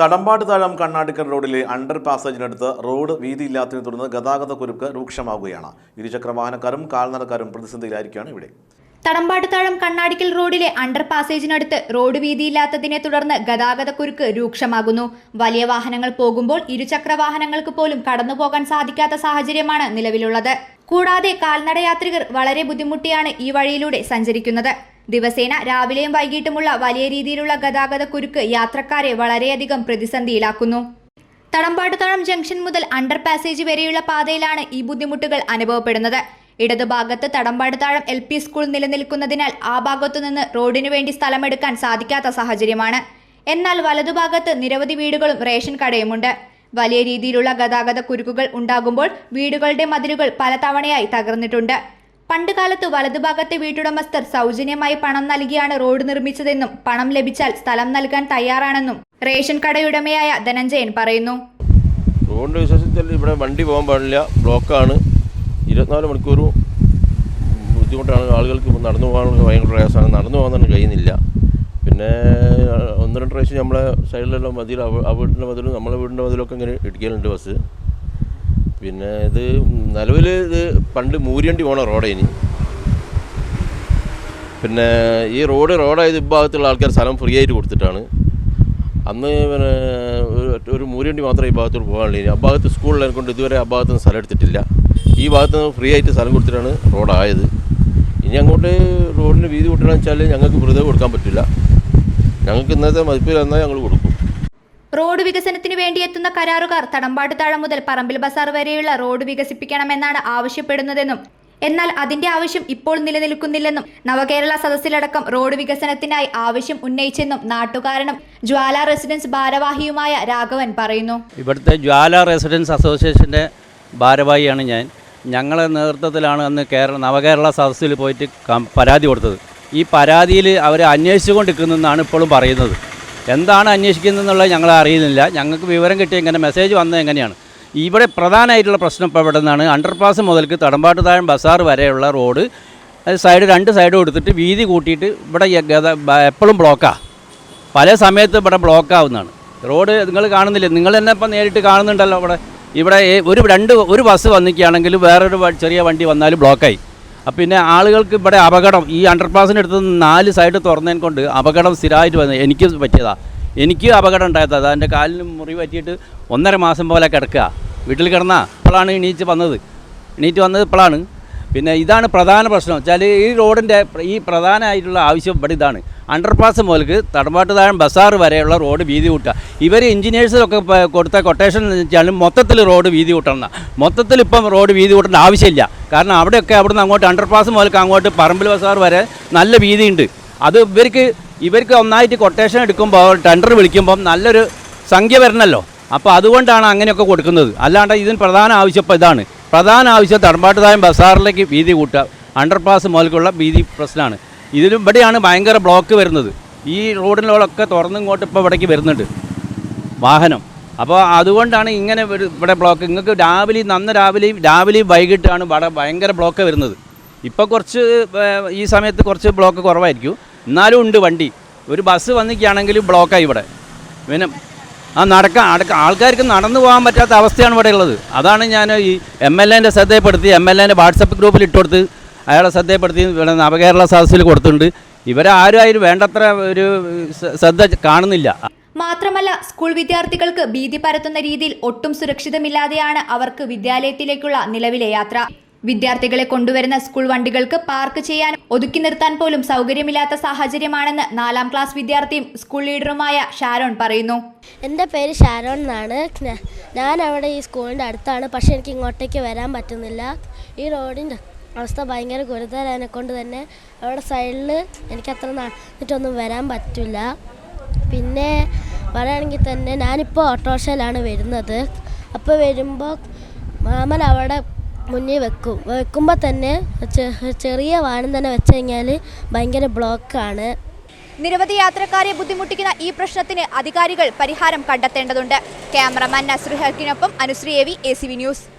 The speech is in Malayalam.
തടമ്പാട് താഴം കണ്ണാടിക്കൽ റോഡിലെ അണ്ടർ പാസേജിനടുത്ത് റോഡ് വീതിയില്ലാത്തതിനെ തുടർന്ന് ഗതാഗത കുരുക്ക് രൂക്ഷമാവുകയാണ്. ഇരുചക്ര വാഹനക്കാരും കാൽനടക്കാരും പ്രതിസന്ധിയിലായിരിക്കുകയാണ് ഇവിടെ. തടമ്പാട്ടുതാഴം കണ്ണാടിക്കൽ റോഡിലെ അണ്ടർ പാസേജിനടുത്ത് റോഡ് വീതിയില്ലാത്തതിനെ തുടർന്ന് ഗതാഗതക്കുരുക്ക് രൂക്ഷമാകുന്നു. വലിയ വാഹനങ്ങൾ പോകുമ്പോൾ ഇരുചക്ര വാഹനങ്ങൾക്ക് പോലും കടന്നുപോകാൻ സാധിക്കാത്ത സാഹചര്യമാണ് നിലവിലുള്ളത്. കൂടാതെ കാൽനടയാത്രികർ വളരെ ബുദ്ധിമുട്ടിയാണ് ഈ വഴിയിലൂടെ സഞ്ചരിക്കുന്നത്. ദിവസേന രാവിലെയും വൈകിട്ടുമുള്ള വലിയ രീതിയിലുള്ള ഗതാഗത കുരുക്ക് യാത്രക്കാരെ വളരെയധികം പ്രതിസന്ധിയിലാക്കുന്നു. തടമ്പാട്ടുതളം ജംഗ്ഷൻ മുതൽ അണ്ടർ പാസേജ് വരെയുള്ള പാതയിലാണ് ഈ ബുദ്ധിമുട്ടുകൾ അനുഭവപ്പെടുന്നത്. ഇടതുഭാഗത്ത് തടമ്പാടുതാഴം എൽ പി സ്കൂൾ നിലനിൽക്കുന്നതിനാൽ ആ ഭാഗത്തു നിന്ന് റോഡിനു വേണ്ടി സ്ഥലമെടുക്കാൻ സാധിക്കാത്ത സാഹചര്യമാണ്. എന്നാൽ വലതുഭാഗത്ത് നിരവധി വീടുകളും റേഷൻ കടയുമുണ്ട്. വലിയ രീതിയിലുള്ള ഗതാഗത കുരുക്കുകൾ ഉണ്ടാകുമ്പോൾ വീടുകളുടെ മതിലുകൾ പലതവണയായി തകർന്നിട്ടുണ്ട്. പണ്ടുകാലത്ത് വലതുഭാഗത്തെ വീട്ടുടമസ്ഥർ സൗജന്യമായി പണം നൽകിയാണ് റോഡ് നിർമ്മിച്ചതെന്നും പണം ലഭിച്ചാൽ സ്ഥലം നൽകാൻ തയ്യാറാണെന്നും റേഷൻ കടയുടമയായ ധനഞ്ജയൻ പറയുന്നു. റോഡിന്റെ വിശേഷത്തിൽ ഇവിടെ വണ്ടി പോകാൻ പാടില്ല. ബ്ലോക്കാണ്. ഇരുപത്തിനാല് മണിക്കൂറും ബുദ്ധിമുട്ടാണ്. ആളുകൾക്ക് നടന്നു പോകാനുള്ള ഭയങ്കര പ്രയാസമാണ്. നടന്നു പോകാൻ കഴിയുന്നില്ല. പിന്നെ ഒന്ന് രണ്ട് പ്രാവശ്യം നമ്മളെ സൈഡിലെല്ലാം മതിൽ ആ വീടിന്റെ മതിലും നമ്മളെ വീടിന്റെ മതിലൊക്കെ ഇങ്ങനെ ഇടിക്കലുണ്ട് ബസ്. പിന്നെ ഇത് നിലവിൽ ഇത് പണ്ട് മൂരിയണ്ടി പോണ റോഡേ ഇനി പിന്നെ ഈ റോഡ് റോഡായത് ഇഭാഗത്തുള്ള ആൾക്കാർ സ്ഥലം ഫ്രീ ആയിട്ട് കൊടുത്തിട്ടാണ്. അന്ന് പിന്നെ ഒരു- മൂര്യണ്ടി മാത്രമേ ഈ ഭാഗത്തോട്ട് പോകാനുള്ളൂ ആ ഭാഗത്ത് സ്കൂളിലെ കൊണ്ട് ഇതുവരെ ആ ഭാഗത്തുനിന്ന് സ്ഥലം എടുത്തിട്ടില്ല. ഈ ഭാഗത്ത് നിന്ന് ഫ്രീ ആയിട്ട് സ്ഥലം കൊടുത്തിട്ടാണ് റോഡായത്. ഇനി അങ്ങോട്ട് റോഡിന് വീതി കൂട്ടണമെന്ന് വെച്ചാൽ ഞങ്ങൾക്ക് വെറുതെ കൊടുക്കാൻ പറ്റില്ല. ഞങ്ങൾക്ക് ഇന്നത്തെ മതിപ്പിൽ എന്നാൽ ഞങ്ങൾ കൊടുക്കും. റോഡ് വികസനത്തിന് വേണ്ടി എത്തുന്ന കരാറുകാർ തടമ്പാട്ടുതാഴം മുതൽ പറമ്പിൽ ബസാർ വരെയുള്ള റോഡ് വികസിപ്പിക്കണമെന്നാണ് ആവശ്യപ്പെടുന്നതെന്നും എന്നാൽ അതിന്റെ ആവശ്യം ഇപ്പോൾ നിലനിൽക്കുന്നില്ലെന്നും നവകേരള സദസ്സിലടക്കം റോഡ് വികസനത്തിനായി ആവശ്യം ഉന്നയിച്ചെന്നും നാട്ടുകാരനും ജ്വാല റെസിഡൻസ് ഭാരവാഹിയുമായ രാഘവൻ പറയുന്നു. ഇവിടുത്തെ ജ്വാല റെസിഡൻസ് അസോസിയേഷന്റെ ഭാരവാഹിയാണ് ഞാൻ. ഞങ്ങളെ നേതൃത്വത്തിലാണ് അന്ന് കേരള നവകേരള സദസ്സിൽ പോയിട്ട് പരാതി കൊടുത്തത്. ഈ പരാതിയിൽ അവർ അന്വേഷിച്ചുകൊണ്ടിരിക്കുന്നതെന്നാണ് ഇപ്പോഴും പറയുന്നത്. എന്താണ് അന്വേഷിക്കുന്നതെന്നുള്ളത് ഞങ്ങൾ അറിയുന്നില്ല. ഞങ്ങൾക്ക് വിവരം കിട്ടിയ ഇങ്ങനെ മെസ്സേജ് വന്നത് എങ്ങനെയാണ്? ഇവിടെ പ്രധാനമായിട്ടുള്ള പ്രശ്നം ഇപ്പോൾ ഇവിടെ നിന്നാണ്. അണ്ടർപാസ് മുതൽക്ക് തടമ്പാട്ട് താഴം ബസാർ വരെയുള്ള റോഡ് സൈഡ് രണ്ട് സൈഡും എടുത്തിട്ട് വീതി കൂട്ടിയിട്ട് ഇവിടെ എപ്പോഴും ബ്ലോക്കാണ് പല സമയത്ത് ഇവിടെ ബ്ലോക്കാവുന്നതാണ് റോഡ് നിങ്ങൾ കാണുന്നില്ല? നിങ്ങൾ തന്നെ ഇപ്പം നേരിട്ട് കാണുന്നുണ്ടല്ലോ ഇവിടെ. ഇവിടെ ഒരു രണ്ട് ഒരു ബസ് വന്നിക്കുകയാണെങ്കിൽ വേറൊരു ചെറിയ വണ്ടി വന്നാലും ബ്ലോക്കായി പിന്നെ ആളുകൾക്ക് ഇവിടെ അപകടം ഈ നിന്ന് നാല് സൈഡ് തുറന്നതിനെ കൊണ്ട് അപകടം സ്ഥിരമായിട്ട് വന്നത് എനിക്ക് പറ്റിയതാ. എനിക്ക് അപകടം ഉണ്ടായത്. എന്റെ കാലിന് മുറി പറ്റിയിട്ട് ഒന്നര മാസം പോലെ കിടക്കുക. വീട്ടിൽ കിടന്നാ ഇപ്പോഴാണ് എണീച്ച് വന്നത്. എണീറ്റ് വന്നത് ഇപ്പോഴാണ് പിന്നെ ഇതാണ് പ്രധാന പ്രശ്നം. വെച്ചാൽ ഈ റോഡിന്റെ ഈ പ്രധാനമായിട്ടുള്ള ആവശ്യം ഇവിടെ ഇതാണ്. അണ്ടർപാസ് മുതൽക്ക് തടമ്പാട്ട് താഴം ബസാർ വരെയുള്ള റോഡ് വീതി കൂട്ടുക. ഇവർ എഞ്ചിനീയേഴ്സിലൊക്കെ കൊടുത്ത കൊട്ടേഷൻ എന്ന് വെച്ചാൽ മൊത്തത്തിൽ റോഡ് വീതി കൂട്ടണം മൊത്തത്തിൽ ഇപ്പം റോഡ് വീതി കൂട്ടേണ്ട ആവശ്യമില്ല. കാരണം അവിടെയൊക്കെ അവിടുന്ന് അങ്ങോട്ട് അണ്ടർപാസ് മുതൽക്ക് അങ്ങോട്ട് പറമ്പിൽ ബസാർ വരെ നല്ല വീതിയുണ്ട് അത് ഇവർക്ക് ഇവർക്ക് ഒന്നായിട്ട് കൊട്ടേഷൻ എടുക്കുമ്പോൾ ടെൻഡർ വിളിക്കുമ്പം നല്ലൊരു സംഖ്യ വരണമല്ലോ അപ്പോൾ അതുകൊണ്ടാണ് അങ്ങനെയൊക്കെ കൊടുക്കുന്നത്. അല്ലാണ്ട് ഇതിന് പ്രധാന ആവശ്യം ഇപ്പോൾ ഇതാണ്. പ്രധാന ആവശ്യം തടമ്പാട്ടുതായം ബസാറിലേക്ക് വീതി കൂട്ടുക. അണ്ടർപാസ് മുതൽക്കുള്ള വീതി പ്രശ്നമാണ്. ഇതിലും ഇവിടെയാണ് ഭയങ്കര ബ്ലോക്ക് വരുന്നത്. ഈ റോഡിലൊക്കെ തുറന്നിങ്ങോട്ട് ഇപ്പോൾ ഇവിടേക്ക് വരുന്നുണ്ട്. വാഹനം. അപ്പോൾ അതുകൊണ്ടാണ് ഇങ്ങനെ ഇവിടെ ബ്ലോക്ക് നിങ്ങൾക്ക് രാവിലെ നന്ന രാവിലെയും രാവിലെ വൈകിട്ടാണ് ഇവിടെ ഭയങ്കര ബ്ലോക്ക് വരുന്നത്. ഇപ്പോൾ കുറച്ച് ഈ സമയത്ത് കുറച്ച് ബ്ലോക്ക് കുറവായിരിക്കും. എന്നാലും ഉണ്ട് വണ്ടി. ഒരു ബസ് വന്നിക്കുകയാണെങ്കിൽ ബ്ലോക്കായി ഇവിടെ. പിന്നെ ആ നടക്കാൻ ആൾക്കാർക്ക് നടന്നു പോകാൻ പറ്റാത്ത അവസ്ഥയാണ് ഇവിടെ ഉള്ളത്. അതാണ് ഞാൻ ഈ എം എൽ എന്റെ ശ്രദ്ധയപ്പെടുത്തി എം എൽ എന്റെ വാട്സപ്പ് ഗ്രൂപ്പിൽ ഇട്ടുകൊടുത്ത് അയാളെ ശ്രദ്ധയപ്പെടുത്തി നവകേരള സദസ്സിൽ കൊടുത്തിട്ടുണ്ട്. ഇവരാരും അതിന് വേണ്ടത്ര ഒരു ശ്രദ്ധ കാണുന്നില്ല. മാത്രമല്ല സ്കൂൾ വിദ്യാർത്ഥികൾക്ക് ഭീതി പരത്തുന്ന രീതിയിൽ ഒട്ടും സുരക്ഷിതമില്ലാതെയാണ് അവർക്ക് വിദ്യാലയത്തിലേക്കുള്ള നിലവിലെ യാത്ര. വിദ്യാർത്ഥികളെ കൊണ്ടുവരുന്ന സ്കൂൾ വണ്ടികൾക്ക് പാർക്ക് ചെയ്യാൻ ഒതുക്കി നിർത്താൻ പോലും സൗകര്യമില്ലാത്ത സാഹചര്യമാണെന്ന് നാലാം ക്ലാസ് വിദ്യാർത്ഥിയും സ്കൂൾ ലീഡറുമായ ഷാരോൺ പറയുന്നു. എന്റെ പേര് ഷാരോൺ എന്നാണ്. ഞാൻ അവിടെ ഈ സ്കൂളിന്റെ അടുത്താണ്. പക്ഷെ എനിക്ക് ഇങ്ങോട്ടേക്ക് വരാൻ പറ്റുന്നില്ല. ഈ റോഡിന്റെ അവസ്ഥ ഭയങ്കര ഗുരുതരനെ കൊണ്ട് തന്നെ അവിടെ സൈഡിൽ എനിക്ക് അത്ര നടന്നിട്ടൊന്നും വരാൻ പറ്റില്ല. പിന്നെ പറയുകയാണെങ്കിൽ തന്നെ ഞാനിപ്പോൾ ഓട്ടോറിക്ഷയിലാണ് വരുന്നത്. അപ്പോൾ വരുമ്പോൾ മാമൻ അവിടെ മുന്നിൽ വെക്കും. വെക്കുമ്പോൾ തന്നെ ചെറിയ വാഹനം തന്നെ വെച്ച് കഴിഞ്ഞാൽ ഭയങ്കര ബ്ലോക്കാണ്. നിരവധി യാത്രക്കാരെ ബുദ്ധിമുട്ടിക്കുന്ന ഈ പ്രശ്നത്തിന് അധികാരികൾ പരിഹാരം കണ്ടെത്തേണ്ടതുണ്ട്. Cameraman നസ്രുഹക്കിനൊപ്പം Anusree A V A C V news.